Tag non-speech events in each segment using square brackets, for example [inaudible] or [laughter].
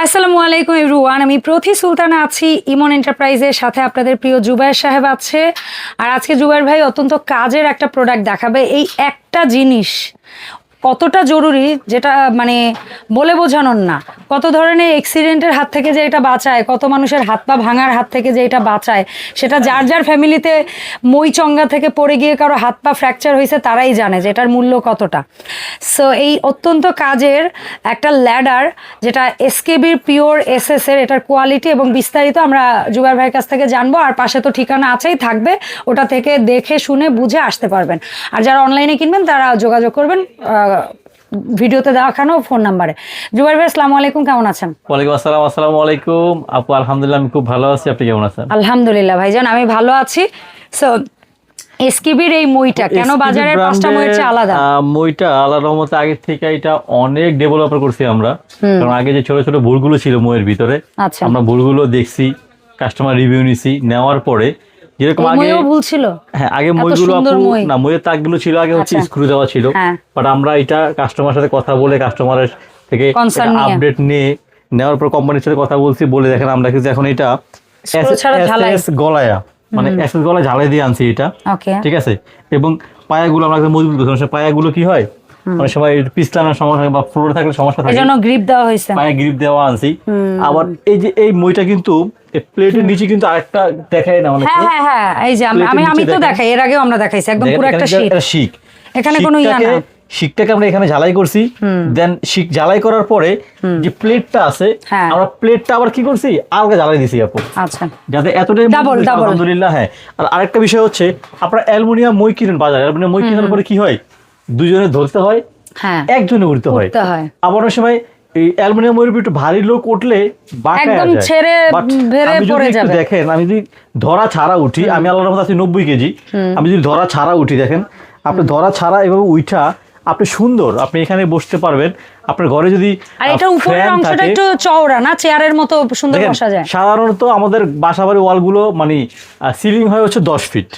আসসালামু আলাইকুম, এভরিওয়ান। আমি প্রথি সুলতানা আছি, ইমন এন্টারপ্রাইজের সাথে আপনাদের প্রিয় জুবাইর সাহেব আছে। আর আজকে জুবাইর ভাই অত্যন্ত কাজের একটা প্রোডাক্ট দেখাবে, এই একটা জিনিস। কতটা জরুরি যেটা মানে বলে বোঝানোর না। কত ধরনের অ্যাক্সিডেন্টের হাত থেকে যে এটা বাঁচায়, কত মানুষের হাত পা ভাঙার হাত থেকে যে এটা বাঁচায়, সেটা যার যার ফ্যামিলিতে মই চঙ্গা থেকে পড়ে গিয়ে কারও হাত পা ফ্র্যাকচার হয়েছে, তারাই জানে যে এটার মূল্য কতটা। সো এই অত্যন্ত কাজের একটা ল্যাডার যেটা এসকেবির পিওর এস এস এর এটার কোয়ালিটি এবং বিস্তারিত আমরা জুবাইর ভাইয়ের কাছ থেকে জানব, আর পাশে তো ঠিকানা আছেই, থাকবে, ওটা থেকে দেখে, শুনে, বুঝে আসতে পারবেন। আর যারা অনলাইনে কিনবেন, তারা যোগাযোগ করবেন ভিডিওতে দেখানো ফোন নাম্বারে। জুবাইর ভাই আসসালামু আলাইকুম কেমন আছেন? ওয়ালাইকুম আসসালাম আসসালামু আলাইকুম। আপু আলহামদুলিল্লাহ আমি খুব ভালো আছি। আপনি কেমন আছেন? আলহামদুলিল্লাহ ভাইজান আমি ভালো আছি। সো এসকিবির এই মইটা কেন বাজারের পাঁচটা মইয়ের চেয়ে আলাদা? মইটা আল্লাহ রহমতে আগের থেকে এটা অনেক ডেভেলপার করছি আমরা। কারণ আগে যে ছোট ছোট ভুলগুলো ছিল মইয়ের ভিতরে আচ্ছা। আমরা ভুলগুলো দেখছি কাস্টমার রিভিউ নিছি। নেওয়ার পরে যেরকম আগে ভুল ছিল। হ্যাঁ আগে মইগুলো। না মইয়ের তাকগুলো ছিল আগে হচ্ছে আচ্ছা। স্ক্রু দেওয়া ছিল। হ্যাঁ। বাট আমরা এটা কাস্টমার সাথে কথা বলে কাস্টমারের থেকে আপডেট নিয়ে। নেওয়ার পর কোম্পানির সাথে কথা বলছি বলে দেখেন আমরা কিন্তু এখন এটা গলায়া। মানে এসএস গলায় ঝালাই দিয়ে আনছি এটা। ঠিক আছে? এবং পায়াগুলো আমরা মজবুত পায়াগুলো কি হয়? অনেক সময় পিছলানোর সমস্যা বা ফ্লোরে থাকলে সমস্যা থাকে। জন্য গ্রিপ দেওয়া হয়েছে। পায়ে গ্রিপ দেওয়া আনছি। আবার এই যে এই মইটা কিন্তু প্লেটের নিচে কিন্তু আরেকটা দেখায় না অনেকে। হ্যাঁ হ্যাঁ হ্যাঁ এই যে আমি আমি তো দেখাই এর আগেও আমরা দেখাইছি। একদম পুরো একটা শিক এখানে কোনো ইয়া না। শিকটাকে- আমরা এখানে ঝালাই করছি। দেন শিক ঝালাই করার পরে যে প্লেটটা আছে হ্যাঁ। আমরা প্লেটটা আবার কি করছি? আলগা ঝালাই দিছি আপু। আচ্ছা। যাতে এতটাই আলহামদুলিল্লাহ হ্যাঁ। আর আরেকটা বিষয় হচ্ছে আপনার অ্যালুমিনিয়াম মই কিনেন বাজারে। অ্যালুমিনিয়াম মই কেনার পরে কি হয়? দুজনে ধরতে হয় হ্যাঁ। একজনে উঠতে হয়। আবার অনেক সময় এই অ্যালুমিনিয়াম উপর একটু ভারী লোক উঠলে একদম ছেড়ে পড়ে যাবে। দেখেন আমি যদি ধরা ছাড়া উঠি আমি আল্লাহর রহমতে আছি নব্বই কেজি আমি যদি ধরা ছাড়া উঠি দেখেন আপনি ধরা ছাড়া এভাবে উঠা আপনি সুন্দর আপনি এখানে বসতে পারবেন আপনার ঘরে যদি আর এটা উপরের অংশটা একটু চওড়া না চেয়ারের মতো সুন্দর বসা যায়। সাধারণত আমাদের বাসাবাড়ি ওয়ালগুলো মানে সিলিং হয় হচ্ছে দশ ফিট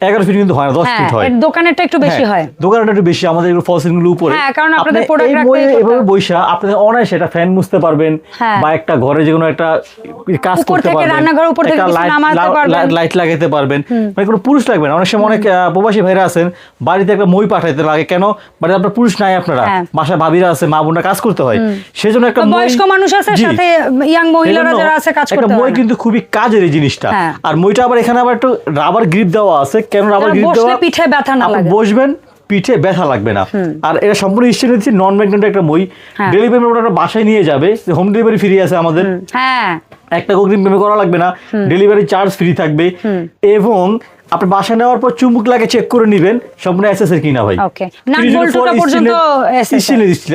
এগারো ফিট কিন্তু হয় না দশ হ্যাঁ ফিট হয়। দোকানেরটা একটু বেশি হ্যাঁ, হয়। দোকানটা একটু বেশি আমাদের এগুলো ফলসিংগুলো উপরে। হ্যাঁ, কারণ আপনাদের রাখতে বইয়ে এভাবে। বইসা আপনাদের অনায়াসে এটা ফ্যান মুছতে পারবেন হ্যাঁ। বা একটা ঘরে যে কোনো একটা কাজ করতে পারবেন রান্নাঘর উপর থেকে লাইট- নামাতে পারবেন। লাইট লাগাতে পারবেন। মানে কোনো পুরুষ লাগবে না। অনেক সময় অনেক প্রবাসী ভাইরা আছেন বাড়িতে একটা মই পাঠাইতে লাগে। কেন? বাড়িতে আপনার পুরুষ নাই আপনারা। হ্যাঁ। বাসায় ভাবিরা আছে মা বোনরা কাজ করতে হয়। সেজন্য একটা বয়স্ক মানুষ আছে। সাথে ইয়াং মহিলারা যারা আছে কাজ একটা করতে মই কিন্তু খুবই কাজের এই জিনিসটা। হ্যাঁ। আর মইটা আবার এখানে আবার একটু রাবার গ্রিপ দেওয়া আছে। কেন যেন গ্রিপ দেওয়া পিঠে ব্যথা না লাগে। বসবেন পিঠে ব্যথা লাগবে না। আর এটা সম্পূর্ণ স্টিল দিচ্ছি নন ম্যাগনেট একটা মই হ্যাঁ। ডেলিভারি ওটা বাসায় নিয়ে যাবে হোম ডেলিভারি ফ্রি আছে আমাদের। হ্যাঁ। একটা অগ্রিম পেমেন্ট করা লাগবে না। ডেলিভারি চার্জ ফ্রি থাকবে। এবং আপনি বাসায় নেওয়ার পর চুমুক লাগে চেক করে নেবেন সম্পূর্ণ এসএস এর কিনা ভাই।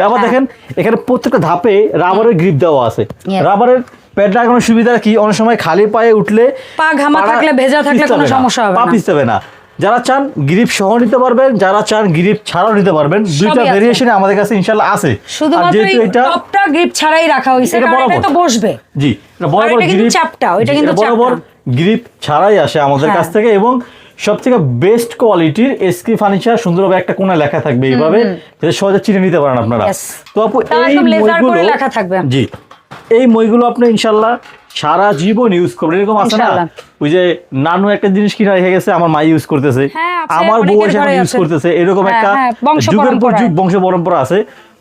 আবার হ্যাঁ। দেখেন এখানে প্রত্যেকটা ধাপে রাবারের গ্রিপ দেওয়া আছে। রাবারের প্যাড লাগানোর সুবিধা কি? অনেক সময় খালি পায়ে উঠলে পা ঘামা থাকলে, ভেজা থাকলে পিছতে কোনো হবে না, সমস্যা হবে পা না। পিছতে হবে না। যারা চান গ্রিপ সহ নিতে পারবেন যারা চান গ্রিপ ছাড়াও নিতে পারবেন দুইটা। ভেরিয়েশনে আমাদের কাছে ইনশাল্লাহ আছে। শুধুমাত্র এটা টপটা গ্রিপ ছাড়াই রাখা এটা কারণ এটা তো বসবে। জি এটা এটা কিন্তু গ্রিপ চ্যাপ্টা, ওইটা জি, কিন্তু এটা বরাবর গ্রিপ ছাড়াই আসে আমাদের হ্যাঁ। কাছ থেকে এবং সব থেকে বেস্ট কোয়ালিটির এসকি ফার্নিচার সুন্দরভাবে একটা কোণে লেখা থাকবে এইভাবে যাতে সহজে চিনে নিতে পারেন আপনারা। তো আপু এই মইগুলো লেখা থাকবে। জি। এই মইগুলো আপনি ইনশাল্লাহ সারা জীবন ইউজ করবেন। এরকম আছে না? ওই যে নানু একটা জিনিস কিনা রেখে গেছে আমার মা ইউজ করতেছে। হ্যাঁ, আমার বউ এসে ইউজ করতেছে। এরকম হ্যাঁ, একটা হ্যাঁ, বংশ যুগের পর যুগ বংশ পরম্পরা আছে।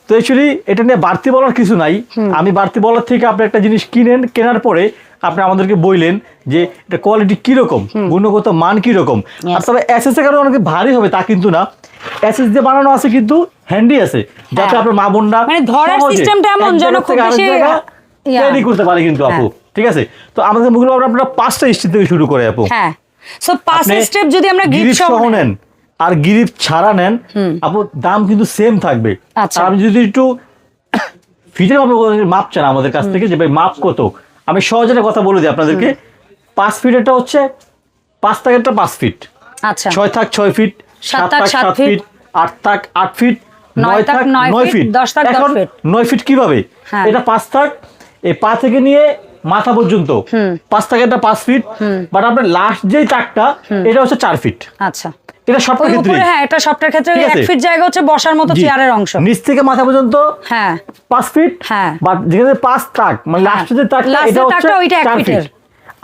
তো অ্যাকচুয়ালি এটা নিয়ে বাড়তি বলার কিছু নাই। আমি বাড়তি বলার থেকে আপনি একটা জিনিস কিনেন কেনার পরে আপনি আমাদেরকে বললেন যে এটা কোয়ালিটি কীরকম গুণগত মান কীরকম। আর তবে এসএস এর কারণে অনেক ভারী হবে তা কিন্তু না। এসএস দিয়ে বানানো আছে কিন্তু হ্যান্ডি আছে। যাতে। আপনার মা বোনরা মানে ধরার systemটা এমন যেন খুব বেশি, ক্যারি করতে পারে কিন্তু আপু ঠিক আছে? তো আমাদের মুখগুলো আপনারা পাঁচটা স্টিল থেকে শুরু করে আপু। হ্যাঁ। সো পাঁচ স্টেপ যদি আমরা গ্রিপ সহ নেন। আর গ্রিপ ছাড়া নেন আপু দাম কিন্তু সেম থাকবে। আচ্ছা। আমি যদি একটু ফিটের মাপে মাপ চান আমাদের কাছ থেকে যে ভাই মাপ কত? আমি সহজে কথা বলে দিই আপনাদেরকে। পাঁচ ফিট ফিটেরটা হচ্ছে পাঁচ থাকেরটা পাঁচ ফিট আচ্ছা। ছয় থাক ছয় ফিট সাত থাক থাক সাত ফিট, আট থাক আট ফিট নয় থাক থাক নয় ফিট, দশ থাক দশ এখন ফিট। নয় ফিট কীভাবে? হ্যাঁ। এটা পাঁচ থাক এই পা থেকে নিয়ে মাথা পর্যন্ত। পাঁচ থেকে থাকেরটা পাঁচ ফিট বাট আপনার লাস্ট যেই তাকটা এটা হচ্ছে চার ফিট আচ্ছা। এটা সবটার ক্ষেত্রে হ্যাঁ এটা সবটার ক্ষেত্রে এক ফিট জায়গা হচ্ছে বসার মতো চেয়ারের অংশ। নিচ থেকে মাথা পর্যন্ত হ্যাঁ। পাঁচ ফিট হ্যাঁ। যেখানে পাঁচ তাক মানে। যে তাকটা এটা হচ্ছে ওইটা এক চার ফিট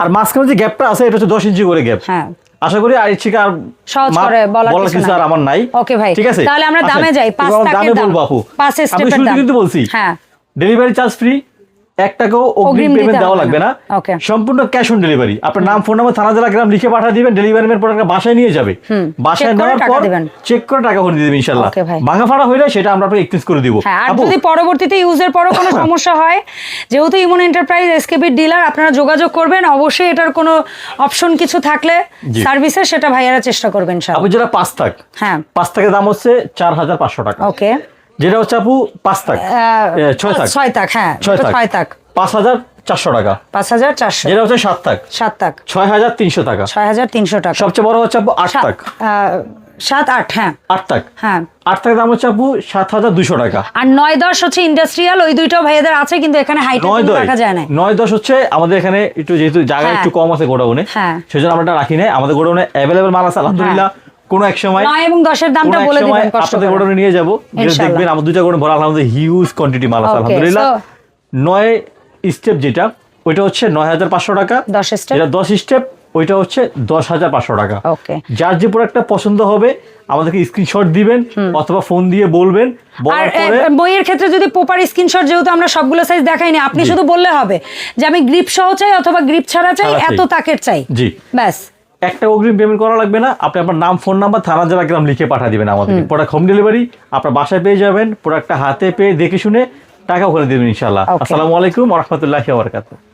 আর মাঝখানে যে গ্যাপটা আছে এটা হচ্ছে দশ ইঞ্চি করে গ্যাপ হ্যাঁ। আশা করি আর আর সহজ করে বলার বলার কিছু কিছু আর আমার নাই। Okay ভাই, ঠিক আছে? তাহলে আমরা দামে যাই, পাঁচ এবার দামে বলব আপু। পাঁচ। কিন্তু বলছি। হ্যাঁ। ডেলিভারি চার্জ ফ্রি এক টাকাও অগ্রিম অগ্রিম পেমেন্ট দেওয়া লাগবে না। না সম্পূর্ণ ক্যাশ অন ডেলিভারি আপনার নাম ফোন নাম্বার থানা জেলা গ্রাম লিখে পাঠিয়ে দিবেন ডেলিভারি ম্যান প্রোডাক্ট বাসায় নিয়ে যাবে। বাসায় নেওয়ার পর চেক করে টাকা করে দিয়ে ইনশাআল্লাহ। ভাঙা ফাড়া হইলে সেটা আমরা আপনাকে এক্সচেঞ্জ করে দিব। হ্যাঁ আর যদি পরবর্তীতে ইউজের পরও কোনো [coughs] সমস্যা হয় যেহেতু ইমন এন্টারপ্রাইজ এসকেবির ডিলার আপনারা যোগাযোগ করবেন। অবশ্যই এটার কোনো অপশন কিছু থাকলে। সার্ভিসের সেটা ভাইয়ারা চেষ্টা করবেন যেটা পাঁচ থাক। হ্যাঁ। পাঁচ থাকের দাম হচ্ছে চার হাজার পাঁচশো টাকা। ওকে যেটা হচ্ছে আপু পাঁচ এ, ছয় থাক ছয় তাক হ্যাঁ ছয় তাক। পাঁচ হাজার চারশো টাকা। পাঁচ হাজার চারশো। যেটা হচ্ছে সাত থাক সাত তাক। ছয় হাজার তিনশো টাকা। ছয় হাজার তিনশো টাকা। সবচেয়ে বড় হচ্ছে আপু আট আহ, সাত আট হ্যাঁ। আট থাক হ্যাঁ। আট দাম হচ্ছে আপু সাত হাজার দুশো টাকা। আর নয় দশ হচ্ছে ইন্ডাস্ট্রিয়াল ওই দুইটাও ভাইয়াদের আছে কিন্তু এখানে হাইট নয় দশ। রাখা যায় না। নয় দশ হচ্ছে আমাদের এখানে একটু যেহেতু জায়গা হ্যাঁ। একটু কম আছে গোডাউনে হ্যাঁ। সেজন্য আমরা রাখি নাই। আমাদের গোডাউনে অ্যাভেলেবেল মাল আছে আলহামদুলিল্লাহ। কোনো এক সময় নয় এবং দশের দামটা বলে দিবেন কষ্ট আপনাদের করে। গোডাউনে নিয়ে যাব দেখবেন আমাদের দুইটা গোডাউন ভরা আলহামদুলিল্লাহ হিউজ কোয়ান্টিটি মাল আছে আলহামদুলিল্লাহ। নয় স্টেপ যেটা ওইটা হচ্ছে নয় হাজার পাঁচশো টাকা। দশ step? যেটা দশ স্টেপ ওইটা হচ্ছে দশ হাজার পাঁচশো টাকা. যার যে প্রোডাক্টটা পছন্দ হবে আমাদেরকে স্ক্রিনশট দিবেন অথবা ফোন দিয়ে বলবেন। আর বইয়ের ক্ষেত্রে যদি প্রপার স্ক্রিনশট যেহেতু আমরা সবগুলো সাইজ দেখাইনি আপনি শুধু বললে হবে যে আমি গ্রিপ সহ চাই অথবা গ্রিপ ছাড়া চাই ছাড়া চাই। এত তাকের চাই। জি। ব্যাস। একটা অগ্রিম পেমেন্ট করা লাগবে না আপনি আপনার নাম ফোন নাম্বার থানা জেলা গ্রাম লিখে পাঠিয়ে দেবেন আমাদের প্রোডাক্ট হোম ডেলিভারি আপনার বাসায় পেয়ে যাবেন প্রোডাক্টটা হাতে পেয়ে দেখে শুনে টাকা ওখানে দেবেন ইনশাল্লাহ আসসালামু আলাইকুম রহমতুল্লাহ ওয়া বারাকাতুহু।